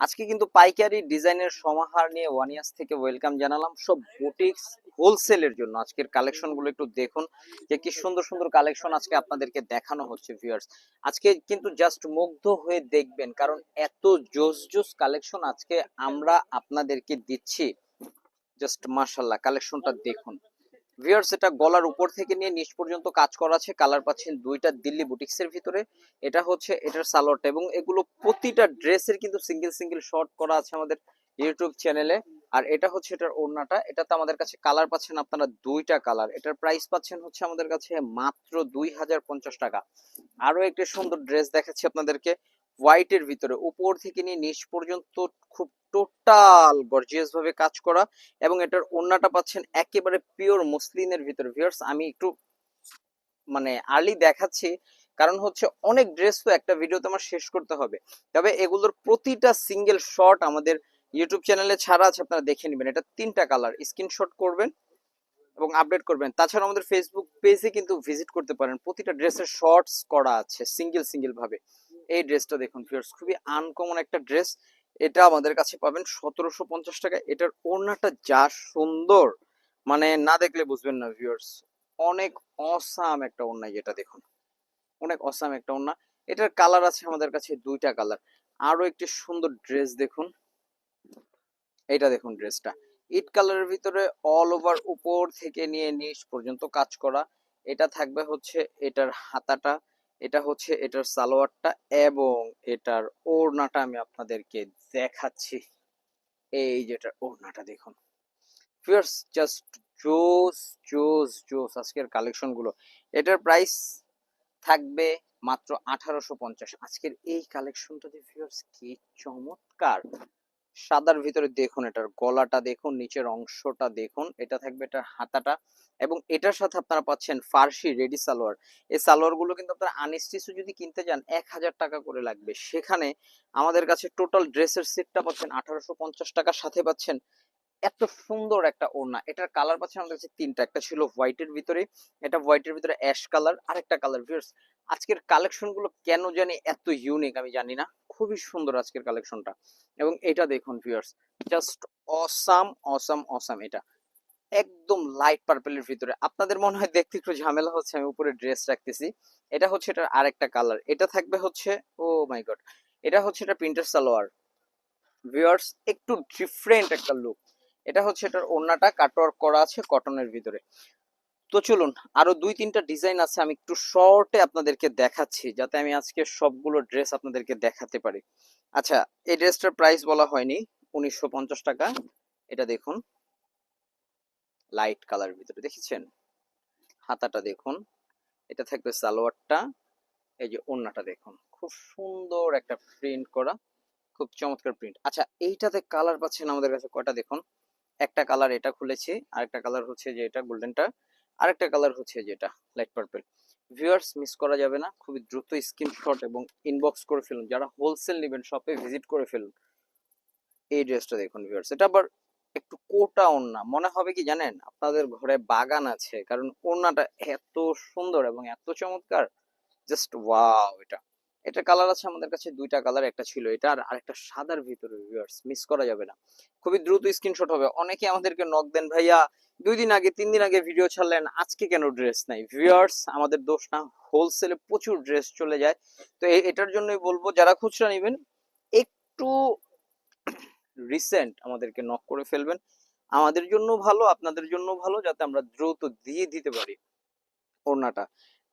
আজকে কিন্তু পাইকারি ডিজাইনের সমাহার নিয়ে ওয়ানিয়াস থেকে ওয়েলকাম জানালাম সব বুটিক্স হোলসেলের জন্য। আজকের কালেকশনগুলো একটু দেখুন যে কি সুন্দর সুন্দর কালেকশন আজকে আপনাদেরকে দেখানো হচ্ছে ভিউয়ার্স আজকে কিন্তু জাস্ট মুগ্ধ হয়ে দেখবেন, কারণ এত জোস জোস কালেকশন আজকে আমরা আপনাদেরকে দিচ্ছি। জাস্ট মার্শাল্লাহ কালেকশনটা দেখুন। ভিউয়ার্স এটা গলার উপর থেকে নিয়ে নিচ পর্যন্ত কাজ করা আছে। কালার পাচ্ছেন দুইটা দিল্লি বুটিক্সের ভিতরে। এটা হচ্ছে, এটার সালোয়ারটা এবং এগুলো প্রতিটা ড্রেসের কিন্তু সিঙ্গেল সিঙ্গেল শর্ট করা আছে আমাদের ইউটিউব চ্যানেলে আর এটা হচ্ছে এটার ওড়নাটা। এটাতে আমাদের কাছে কালার পাচ্ছেন আপনারা দুইটা কালার এটার প্রাইস পাচ্ছেন হচ্ছে আমাদের কাছে মাত্র দুই হাজার পঞ্চাশ টাকা। আরও একটি সুন্দর ড্রেস দেখাচ্ছি আপনাদেরকে। হোয়াইটের ভিতরে। উপর থেকে নিয়ে নিচ পর্যন্ত খুব টোটাল গর্জিয়াস ভাবে কাজ করা এবং এটার ওড়নাটা পাচ্ছেন একেবারে পিওর মুসলিনের ভিতরে। ভিউয়ার্স আমি একটু মানে আর্লি দেখাচ্ছি, কারণ হচ্ছে অনেক ড্রেস তো একটা ভিডিওতে আমার শেষ করতে হবে। তবে এগুলোর প্রতিটা সিঙ্গেল শট আমাদের ইউটিউব চ্যানেলে ছাড়া আছে, আপনারা দেখে নেবেন। এটা তিনটা কালার স্ক্রিনশট করবেন এবং আপডেট করবেন। তাছাড়া আমাদের ফেসবুক পেজে কিন্তু ভিজিট করতে পারেন। প্রতিটা ড্রেসের শর্টস করা আছে সিঙ্গেল সিঙ্গেল ভাবে। এই ড্রেসটা দেখুন ভিউয়ার্স খুবই আনকমন একটা ড্রেস। এটা আমাদের কাছে পাবেন সতেরোশো পঞ্চাশ টাকা। এটার ওড়নাটা যা সুন্দর মানে না দেখলে বুঝবেন না ভিউয়ার্স অনেক অসাম একটা ওড়না যেটা দেখুন। অনেক অসাম একটা ওড়না। এটার কালার আছে আমাদের কাছে দুইটা কালার আরও একটি সুন্দর ড্রেস দেখুন। এটা দেখুন ড্রেসটা। ইট কালারের ভিতরে অল ওভার উপর থেকে নিয়ে নিচ পর্যন্ত কাজ করা। এটা থাকবে হচ্ছে এটার হাতাটা। এটা হচ্ছে এটার সালোয়ারটা এবং এটার ওড়নাটা আমি আপনাদেরকে দেখাচ্ছি। এই যেটার ওড়নাটা দেখুন। ফিয়ার্স জাস্ট জোস জোস জোস আজকের কালেকশনগুলো। এটার প্রাইস থাকবে মাত্র আঠারোশো পঞ্চাশ। আজকের এই কালেকশনটাতে ভিউয়ার্স কি চমৎকার! সাদার ভিতরে দেখুন, এটার গলাটা দেখুন, নিচের অংশটা দেখুন, এটা থাকবে এটার হাতাটা এবং এটার সাথে আপনারা পাচ্ছেন ফার্সি রেডি সালোয়ার। এই সালোয়ারগুলো কিন্তু আপনারা আনস্টিচও যদি কিনতে যান, এক হাজার টাকা করে লাগবে। সেখানে আমাদের কাছে টোটাল ড্রেসের সেটটা পাচ্ছেন আঠারোশো পঞ্চাশ টাকার সাথে পাচ্ছেন এত সুন্দর একটা ওড়না। এটার কালার পাচ্ছেন আমাদের কাছে তিনটা, একটা ছিল হোয়াইটের ভিতরে, এটা হোয়াইটের ভিতরে অ্যাশ কালার, আরেকটা কালার ভিউয়ার্স, আজকের কালেকশনগুলো কেন জানি এত ইউনিক আমি জানি না। খুবই সুন্দর আজকের কালেকশনটা। এবং এটা দেখুন viewers just awesome awesome awesome এটা। একদম লাইট পার্পেলের ভিতরে। আপনাদের মনে হয় দেখতে একটু ঝামেলা হচ্ছে, আমি উপরে ড্রেস রাখতেছি। এটা হচ্ছে এটার আরেকটা কালার এটা থাকবে হচ্ছে ও মাই গড এটা হচ্ছে এটা প্রিন্টার সালোয়ার। ভিউয়ার্স একটু ডিফারেন্ট একটা লুক এটা হচ্ছে এটার ওড়নাটা কাটওয়ার্ক করা আছে কটনের ভিতরে। তো চলুন, আরও দুই, তিনটা ডিজাইন আছে আমি একটু শর্টে আপনাদেরকে দেখাচ্ছি, যাতে আমি আজকে সবগুলো ড্রেস আপনাদেরকে দেখাতে পারি। আচ্ছা এই ড্রেসটার প্রাইস বলা হয়নি, উনিশশো পঞ্চাশ টাকা। এটা দেখুন। লাইট কালার ভিতরে, দেখেছেন? হাতাটা দেখুন। এটা থাকবে সালোয়ারটা। এই যে ওড়নাটা দেখুন। খুব সুন্দর একটা প্রিন্ট করা, খুব চমৎকার প্রিন্ট আচ্ছা এইটাতে কালার পাচ্ছেন আমাদের কাছে কয়টা দেখুন? একটা কালার এটা খুলেছি আর একটা কালার হচ্ছে যে এটা গোল্ডেনটা আরেকটা কালার হচ্ছে যেটা লাইট পার্পল ভিউয়ার্স মিস করা যাবে না, খুবই দ্রুত স্ক্রিনশট এবং ইনবক্স করে ফেলুন। যারা হোলসেল নেবেন শপে ভিজিট করে ফেলুন। এই ড্রেসটা দেখুন ভিউয়ার্স এটা আবার একটু কোটা ওড়না মনে হবে কি জানেন? আপনাদের ঘরে বাগান আছে, কারণ ওড়নাটা এত সুন্দর এবং এত চমৎকার। জাস্ট ওয়াও এটা। এটা কালার আছে আমাদের কাছে দুইটা কালার একটা ছিল এটা আর আরেকটা সাদার ভিতরে ভিউয়ার্স মিস করা যাবে না। খুবই দ্রুত স্ক্রিনশট হবে। অনেকে আমাদেরকে নক দেন, ভাইয়া, দুই দিন আগে, তিন দিন আগে ভিডিও ছাড়লেন, আজকে কেন ড্রেস নাই? ভিউয়ার্স আমাদের দোষ না হোলসেলে প্রচুর ড্রেস চলে যায়। তো এটার জন্যই বলব, যারা খুচরা নেবেন, একটু রিসেন্ট আমাদেরকে নক করে ফেলবেন। আমাদের জন্য ভালো, আপনাদের জন্য ভালো, যাতে আমরা দ্রুত দিয়ে দিতে পারি ওড়নাটা।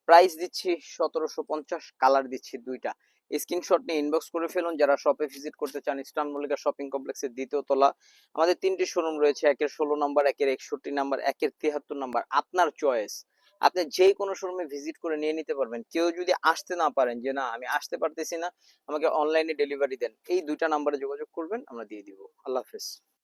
প্রাইস দিচ্ছি সতেরোশো পঞ্চাশ কালার দিচ্ছি দুইটা। স্ক্রিনশট নিয়ে ইনবক্স করে ফেলুন, যারা শপে ভিজিট করতে চান ইস্টার্ন মল্লিকা শপিং কমপ্লেক্সের দ্বিতীয় তলা। আমাদের তিনটি শোরুম রয়েছে, একের ষোলো নাম্বার একের একষট্টি নাম্বার একের তিয়াত্তর নাম্বার আপনার চয়েস আপনি যে কোনো শোরুমে ভিজিট করে নিয়ে নিতে পারবেন। কেউ যদি আসতে না পারেন যে, না, আমি আসতে পারতেছি না, আমাকে অনলাইনে ডেলিভারি দেন। এই দুইটা নাম্বারে যোগাযোগ করবেন, আমরা দিয়ে দিব। আল্লাহ হাফেজ।